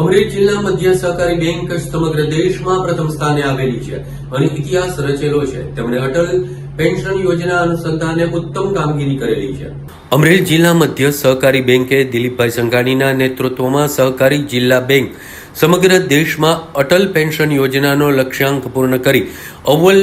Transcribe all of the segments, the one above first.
અમરેલી જિલ્લા મધ્ય સહકારી બેંક સમગ્ર દેશમાં પ્રથમ સ્થાને આવેલી છે અને ઇતિહાસ રચેલો છે. તેમણે અટલ પેન્શન યોજના અનુસંધાને ઉત્તમ કામગીરી કરેલી છે. અમરેલી જિલ્લા મધ્ય સહકારી બેંકે દિલીપભાઈ સંઘાણીના નેતૃત્વમાં સહકારી જિલ્લા બેંક સમગ્ર દેશમાં અટલ પેન્શન યોજનાનો લક્ષ્યાંક પૂર્ણ કરી અવ્વલ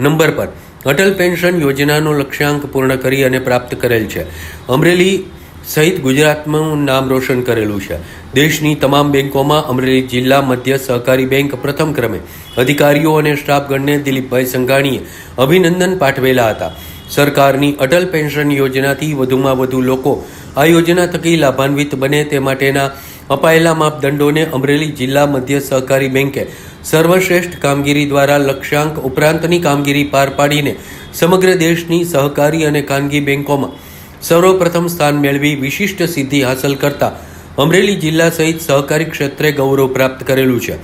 નંબર પર અટલ પેન્શન યોજનાનો લક્ષ્યાંક પૂર્ણ કરી અને પ્રાપ્ત કરેલ છે. અમરેલી સહિત ગુજરાતમાં નામ રોશન કરેલું છે. દેશની તમામ બેંકોમાં અમરેલી જિલ્લા મધ્ય સહકારી બેંક પ્રથમ ક્રમે અધિકારીઓ અને સ્ટાફગણને દિલીપભાઈ સંઘાણીએ અભિનંદન પાઠવેલા હતા. સરકારની અટલ પેન્શન યોજનાથી વધુમાં વધુ લોકો આ યોજના થકી લાભાન્વિત બને તે માટેના અપાયેલા માપદંડોને અમરેલી જિલ્લા મધ્ય સહકારી બેંકે સર્વશ્રેષ્ઠ કામગીરી દ્વારા લક્ષ્યાંક ઉપરાંતની કામગીરી પાર પાડીને સમગ્ર દેશની સહકારી અને ખાનગી બેંકોમાં સર્વપ્રથમ સ્થાન મેળવી વિશિષ્ટ સિદ્ધિ હાંસલ કરતા અમરેલી જિલ્લા સહિત સહકારી ક્ષેત્રે ગૌરવ પ્રાપ્ત કરેલું છે.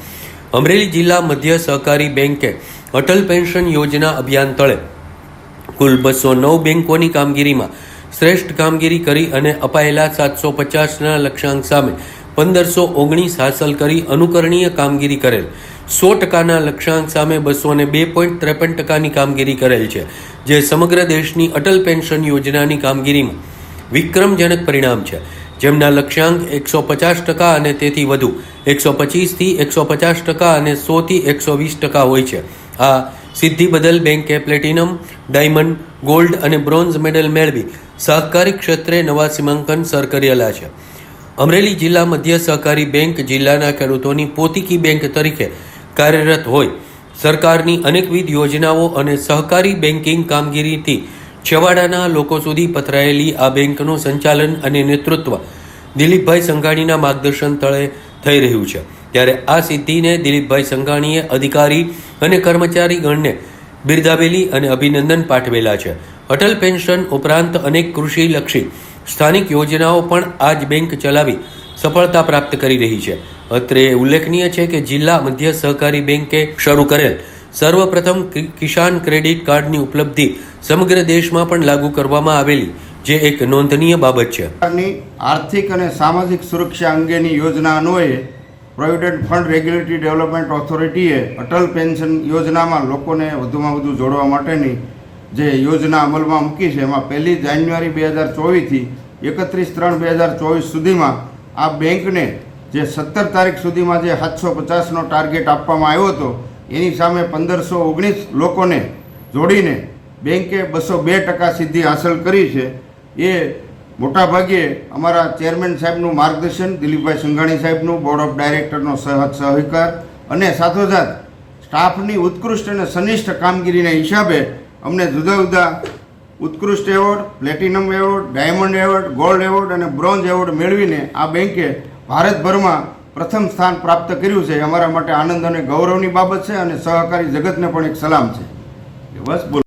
અમરેલી જિલ્લા મધ્ય સહકારી બેંકે અટલ પેન્શન યોજના અભિયાન તળે કુલ બસો નવ બેન્કોની કામગીરીમાં શ્રેષ્ઠ કામગીરી કરી અને અપાયેલા સાતસો પચાસના લક્ષ્યાંક સામે પંદરસો ઓગણીસ હાંસલ કરી અનુકરણીય કામગીરી કરેલ. સો ટકાના લક્ષ્યાંક સામે બસો અને બે પોઈન્ટ ત્રેપન ટકાની કામગીરી કરેલ છે, જે સમગ્ર દેશની અટલ પેન્શન યોજનાની કામગીરીમાં વિક્રમજનક પરિણામ છે. જેમના લક્ષ્યાંક એકસો પચાસ ટકા અને તેથી વધુ, એકસો પચીસથી એકસો પચાસ ટકા અને સોથી એકસો વીસ ટકા હોય છે. આ સિદ્ધિ બદલ બેંકે પ્લેટિનમ, ડાયમંડ, ગોલ્ડ અને બ્રોન્ઝ મેડલ મેળવી સહકારી ક્ષેત્રે નવા સીમાંકન સર કરેલા છે. અમરેલી જિલ્લા મધ્ય સહકારી બેંક જિલ્લાના ખેડૂતોની પોતીકી બેંક તરીકે કાર્યરત હોય. સરકારની અનેકવિધ યોજનાઓ અને સહકારી બેન્કિંગ કામગીરીથી છેવાડાના લોકો સુધી પથરાયેલી આ બેંકનું સંચાલન અને નેતૃત્વ દિલીપભાઈ સંઘાણીના માર્ગદર્શન તળે થઈ રહ્યું છે. ત્યારે આ સિદ્ધિને દિલીપભાઈ સંઘાણીએ અધિકારી અને કર્મચારીગણને બિરદાવેલી અને અભિનંદન પાઠવેલા છે. અટલ પેન્શન ઉપરાંત અનેક કૃષિલક્ષી સ્થાનિક યોજનાઓ પણ આ જ બેંક ચલાવી સફળતા પ્રાપ્ત કરી રહી છે. અત્રે ઉલ્લેખનીય છે કે જિલ્લા મધ્ય સહકારી બેંકે શરૂ કરેલ સર્વપ્રથમ કિસાન ક્રેડિટ કાર્ડની ઉપલબ્ધિ સમગ્ર દેશમાં પણ લાગુ કરવામાં આવેલી, જે એક નોંધનીય બાબત છે. આર્થિક અને સામાજિક સુરક્ષા અંગેની યોજના અન્વયે પ્રોવિડન્ટ ફંડ રેગ્યુલેટરી ડેવલપમેન્ટ ઓથોરિટીએ અટલ પેન્શન યોજનામાં લોકોને વધુમાં વધુ જોડવા માટેની જે યોજના અમલમાં મૂકી છે, એમાં પહેલી જાન્યુઆરી બે હજાર ચોવીસથી એકત્રીસ ત્રણ બે હજાર ચોવીસ સુધીમાં આ બેંકને જે સત્તર તારીખ સુધીમાં જે સાતસો પચાસનો ટાર્ગેટ આપવામાં આવ્યો હતો, એની સામે પંદરસો ઓગણીસ લોકોને જોડીને બેંકે બસો બે ટકા સિદ્ધિ હાંસલ કરી છે. એ મોટાભાગે અમારા ચેરમેન સાહેબનું માર્ગદર્શન, દિલીપભાઈ સંઘાણી સાહેબનું, બોર્ડ ઓફ ડાયરેક્ટરનો સહ સહકાર અને સાથોસાથ સ્ટાફની ઉત્કૃષ્ટ અને સનિષ્ઠ કામગીરીના હિસાબે અમને જુદા જુદા ઉત્કૃષ્ટ award, platinum award, diamond award, gold award અને બ્રોન્ઝ એવોર્ડ મેળવીને આ બેંકે ભારતભરમાં પ્રથમ સ્થાન પ્રાપ્ત કર્યું છે. અમારા માટે આનંદ અને ગૌરવની બાબત છે અને સહકારી જગતને પણ એક સલામ છે. બસ બોલો.